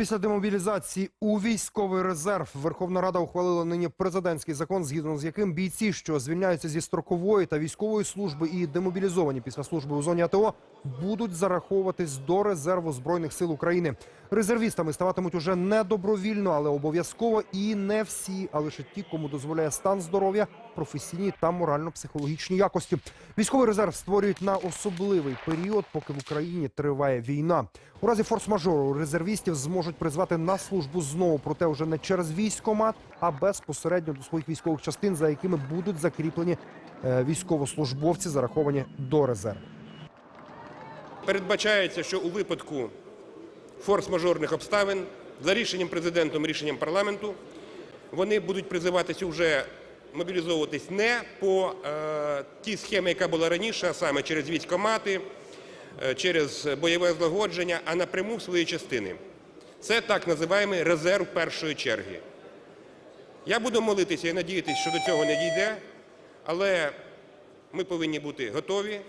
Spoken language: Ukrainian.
Після демобілізації у військовий резерв Верховна Рада ухвалила нині президентський закон, згідно з яким бійці, що звільняються зі строкової та військової служби і демобілізовані після служби у зоні АТО, будуть зараховуватись до резерву збройних сил України. Резервістами ставатимуть уже не добровільно, але обов'язково і не всі, а лише ті, кому дозволяє стан здоров'я, професійні та морально-психологічні якості. Військовий резерв створюють на особливий період, поки в Україні триває війна. У разі форс-мажору резервістів зможуть призвати на службу знову, проте вже не через військомат, а безпосередньо до своїх військових частин, за якими будуть закріплені е, військовослужбовці, зараховані до резерву. Передбачається, що у випадку форс-мажорних обставин за рішенням президентом, рішенням парламенту, вони будуть призиватися вже мобілізовуватись не по е, тій схемі, яка була раніше, а саме через військомати, через бойове злагодження, а напряму в свої частини. Це так називаємо резерв першої черги. Я буду молитися і надіятися, що до цього не дійде, але ми повинні бути готові